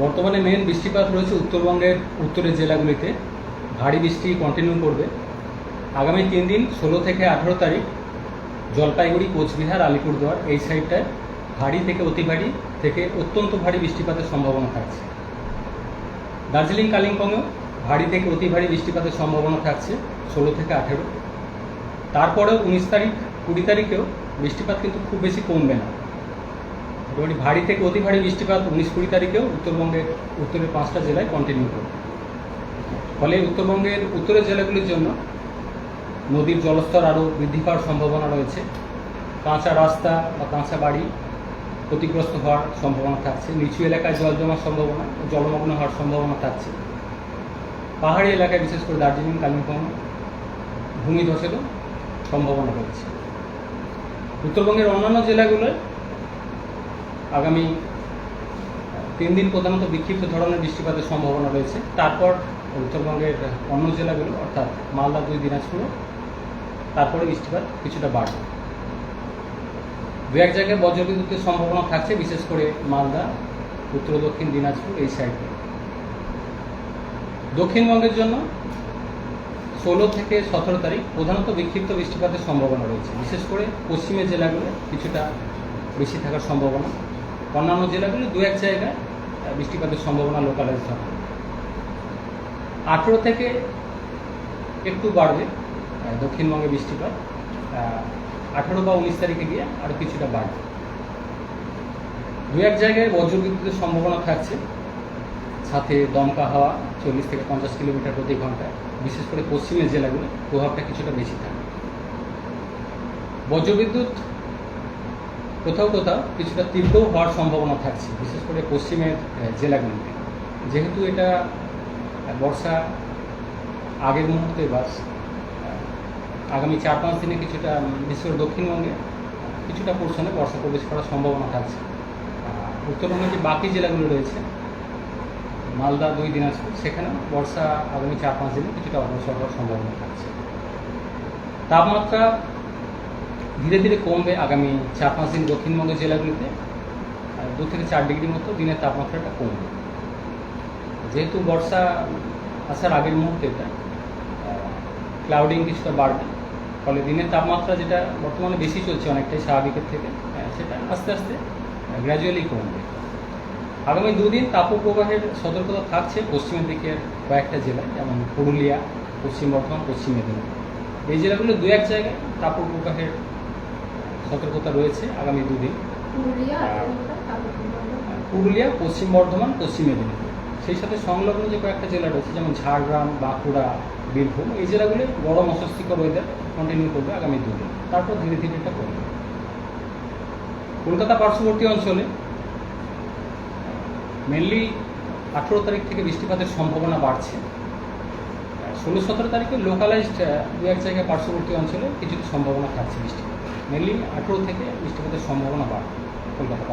বর্তমানে মেন বৃষ্টিপাত রয়েছে উত্তরবঙ্গের উত্তরের জেলাগুলিতে। ভারী বৃষ্টি কন্টিনিউ করবে। আগামী তিন দিন, ষোলো থেকে আঠেরো তারিখ, জলপাইগুড়ি, কোচবিহার, আলিপুরদুয়ার এই সাইডটায় ভারী থেকে অতি ভারী থেকে অত্যন্ত ভারী বৃষ্টিপাতের সম্ভাবনা থাকছে। দার্জিলিং, কালিম্পংয়েও ভারী থেকে অতি ভারী বৃষ্টিপাতের সম্ভাবনা থাকছে, ষোলো থেকে আঠেরো। তারপরেও উনিশ তারিখ, কুড়ি তারিখেও বৃষ্টিপাত কিন্তু খুব বেশি কমবে না। মোটামুটি ভারী থেকে অতি ভারী বৃষ্টিপাত উনিশ কুড়ি তারিখেও উত্তরবঙ্গের উত্তরের পাঁচটা জেলায় কন্টিনিউ করবে ফলে উত্তরবঙ্গের উত্তরের জেলাগুলির জন্য নদীর জলস্তর আরও বৃদ্ধি পাওয়ার সম্ভাবনা রয়েছে। কাঁচা রাস্তা বা কাঁচা বাড়ি ক্ষতিগ্রস্ত হওয়ার সম্ভাবনা থাকছে। নিচু এলাকায় জল জমার সম্ভাবনা, জলমগ্ন হওয়ার সম্ভাবনা থাকছে। পাহাড়ি এলাকায় বিশেষ করে দার্জিলিং, কালিম্পং ভূমিধসেরও সম্ভাবনা রয়েছে। উত্তরবঙ্গের অন্যান্য জেলাগুলোয় আগামী তিন দিন প্রধানত বিক্ষিপ্ত ধরনের বৃষ্টিপাতের সম্ভাবনা রয়েছে। তারপর উত্তরবঙ্গের অন্য জেলাগুলো, অর্থাৎ মালদা, দুই দিনাজপুর, তারপরে বৃষ্টিপাত কিছুটা বাড়বে। দু এক জায়গায় বজ্রবিদ্যুতের সম্ভাবনা থাকছে, বিশেষ করে মালদা, উত্তর, দক্ষিণ দিনাজপুর, এই সাইডে দক্ষিণবঙ্গের জন্য ষোলো থেকে সতেরো তারিখ প্রধানত বিক্ষিপ্ত বৃষ্টিপাতের সম্ভাবনা রয়েছে। বিশেষ করে পশ্চিমের জেলাগুলো কিছুটা বেশি থাকার সম্ভাবনা। অন্যান্য জেলাগুলো দু এক জায়গায় বৃষ্টিপাতের সম্ভাবনা লোকালাইজ হবে আঠেরো থেকে একটু বাড়বে দক্ষিণবঙ্গে বৃষ্টিপাত আঠেরো বা উনিশ তারিখে গিয়ে আরও কিছুটা বাড়বে। দু এক জায়গায় বজ্রবিদ্যুতের সম্ভাবনা থাকছে, সাথে দমকা হাওয়া চল্লিশ থেকে পঞ্চাশ কিলোমিটার প্রতি ঘন্টায়, বিশেষ করে পশ্চিমের জেলাগুলো প্রভাবটা কিছুটা বেশি থাকবে। বজ্রবিদ্যুৎ কোথাও কোথাও কিছুটা তীব্র হওয়ার সম্ভাবনা থাকছে বিশেষ করে পশ্চিমের জেলাগুলিতে। যেহেতু এটা বর্ষা আগের মুহূর্তে বাস আগামী চার পাঁচ দিনে কিছুটা বিশেষ করে দক্ষিণবঙ্গে কিছুটা পোর্শনে বর্ষা প্রবেশ করার সম্ভাবনা থাকছে। আহ, উত্তরবঙ্গের যে বাকি জেলাগুলো রয়েছে মালদা দুই দিনাজপুর সেখানে বর্ষা আগামী চার পাঁচ দিনে কিছুটা অগ্রসর হওয়ার সম্ভাবনা থাকছে। তাপমাত্রা ধীরে ধীরে কমবে আগামী চার পাঁচ দিন দক্ষিণবঙ্গের জেলাগুলিতে, আর দু থেকে চার ডিগ্রি মতো দিনের তাপমাত্রাটা কমবে। যেহেতু বর্ষা আসার আগের মুহূর্তে এটা ক্লাউডিং কিছুটা বাড়বে, ফলে দিনের তাপমাত্রা যেটা বর্তমানে বেশি চলছে অনেকটাই স্বাভাবিকের থেকে সেটা আস্তে আস্তে গ্র্যাজুয়ালি কমবে। আগামী দুদিন তাপপ্রবাহের সতর্কতা থাকছে পশ্চিমের দিকের কয়েকটা জেলায়, যেমন পুরুলিয়া, পশ্চিম বর্ধমান, পশ্চিম মেদিনীপুর। এই জেলাগুলো দু এক জায়গায় তাপপ্রবাহের সতর্কতা রয়েছে আগামী দুদিন। পুরুলিয়া পশ্চিম বর্ধমান পশ্চিম মেদিনীপুর। সেই সাথে সংলগ্ন যে কয়েকটা জেলা রয়েছে যেমন ঝাড়গ্রাম বাঁকুড়া বীরভূম এই জেলাগুলি গরম অস্বস্তিকর ওয়েদার কন্টিনিউ করবে আগামী দুদিন। তারপর ধীরে ধীরে এটা কমবে কলকাতা পার্শ্ববর্তী অঞ্চলে মেনলি আঠেরো তারিখ থেকে বৃষ্টিপাতের সম্ভাবনা বাড়ছে। ষোলো সতেরো তারিখে লোকালাইজড দু এক জায়গায় পার্শ্ববর্তী অঞ্চলে কিছুটা সম্ভাবনা থাকছে বৃষ্টিপাত। মেনলি আঠেরো থেকে বৃষ্টিপাতের সম্ভাবনা বাড়বে কলকাতা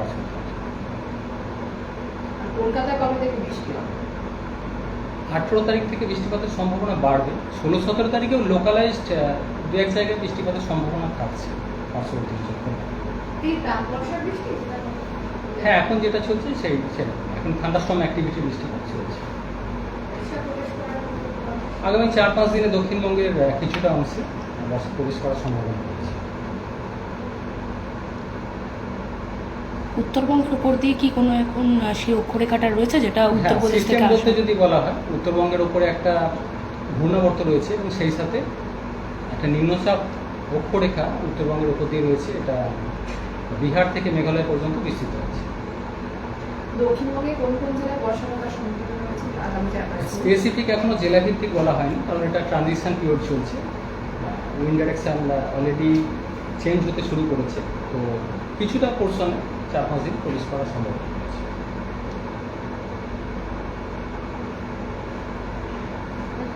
আর কলকাতায় কবে থেকে বৃষ্টি হবে? আঠেরো তারিখ থেকে বৃষ্টিপাতের সম্ভাবনা বাড়বে। ষোলো সতেরো তারিখেও লোকালাইজড দু এক জায়গায় বৃষ্টিপাতের সম্ভাবনা থাকছে পার্শ্ববর্তী? হ্যাঁ এখন যেটা চলছে সেই সেটা এখন থান্ডাস্টর্ম অ্যাক্টিভিটি বৃষ্টিপাত চলছে। আগামী চার পাঁচ দিনে দক্ষিণবঙ্গের কিছুটা অংশে বর্ষা প্রবেশ করার সম্ভাবনা রয়েছে। উত্তরবঙ্গের উপর দিয়ে কি কোনো এখন সেই অক্ষরেখাটা রয়েছে যেটা হ্যাঁ উত্তরপ্রদেশ থেকে বলতে যদি বলা হয় উত্তরবঙ্গের উপরে একটা ঘূর্ণাবর্ত রয়েছে এবং সেই সাথে একটা নিম্নচাপ অক্ষরেখা উত্তরবঙ্গের উপর দিয়ে রয়েছে এটা বিহার থেকে মেঘালয় পর্যন্ত বিস্তৃত আছে দক্ষিণবঙ্গে কোন কোন জেলায় রয়েছে? স্পেসিফিক এখনও জেলাভিত্তিক বলা হয়নি কারণ এটা ট্রানজিশন পিরিয়ড চলছে। উইন্ড ডাইরেকশন অলরেডি চেঞ্জ হতে শুরু করেছে তো কিছুটা পোর্শনে চার পাঁচ দিন প্রবেশ করার সম্ভাবনা রয়েছে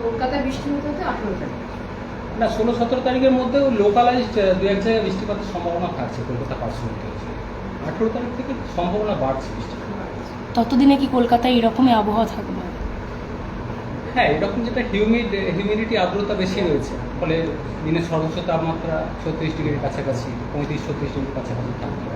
কলকাতায় বৃষ্টি হতে হতে আঠেরো তারিখ। না ষোলো সতেরো তারিখের মধ্যেও লোকালাইজড দু এক জায়গায় বৃষ্টিপাতের সম্ভাবনা থাকছে কলকাতা পার্শ্ববর্তী আঠেরো তারিখ থেকে সম্ভাবনা বাড়ছে বৃষ্টিপাত। ততদিনে কি কলকাতায় এরকমই আবহাওয়া থাকবে? হ্যাঁ এরকম যেটা হিউমিড হিউমিডিটি আর্দ্রতা বেশি রয়েছে ফলে দিনের সর্বোচ্চ তাপমাত্রা ছত্রিশ ডিগ্রির কাছাকাছি পঁয়ত্রিশ ছত্রিশ ডিগ্রির কাছাকাছি পারে।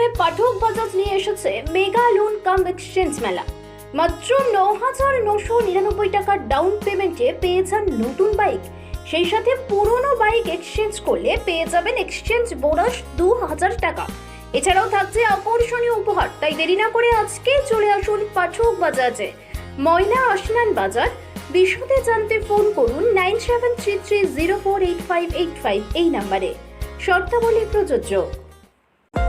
মরশুমে পাঠক বাজাজ নিয়ে এসেছে মেগা লোন কাম এক্সচেঞ্জ মেলা। মাত্র ন হাজার নশো নিরানব্বই টাকার ডাউন পেমেন্টে পেয়ে যান নতুন বাইক সেই সাথে পুরনো বাইক এক্সচেঞ্জ করলে পেয়ে যাবেন এক্সচেঞ্জ বোনাস দু হাজার টাকা। এছাড়াও থাকছে আকর্ষণীয় উপহার, তাই দেরি না করে আজকে চলে আসুন পাঠক বাজাজে। ময়না আসনান বাজার বিশদে জানতে ফোন করুন nine seven three three zero four eight five eight five এই নাম্বারে শর্তাবলী প্রযোজ্য।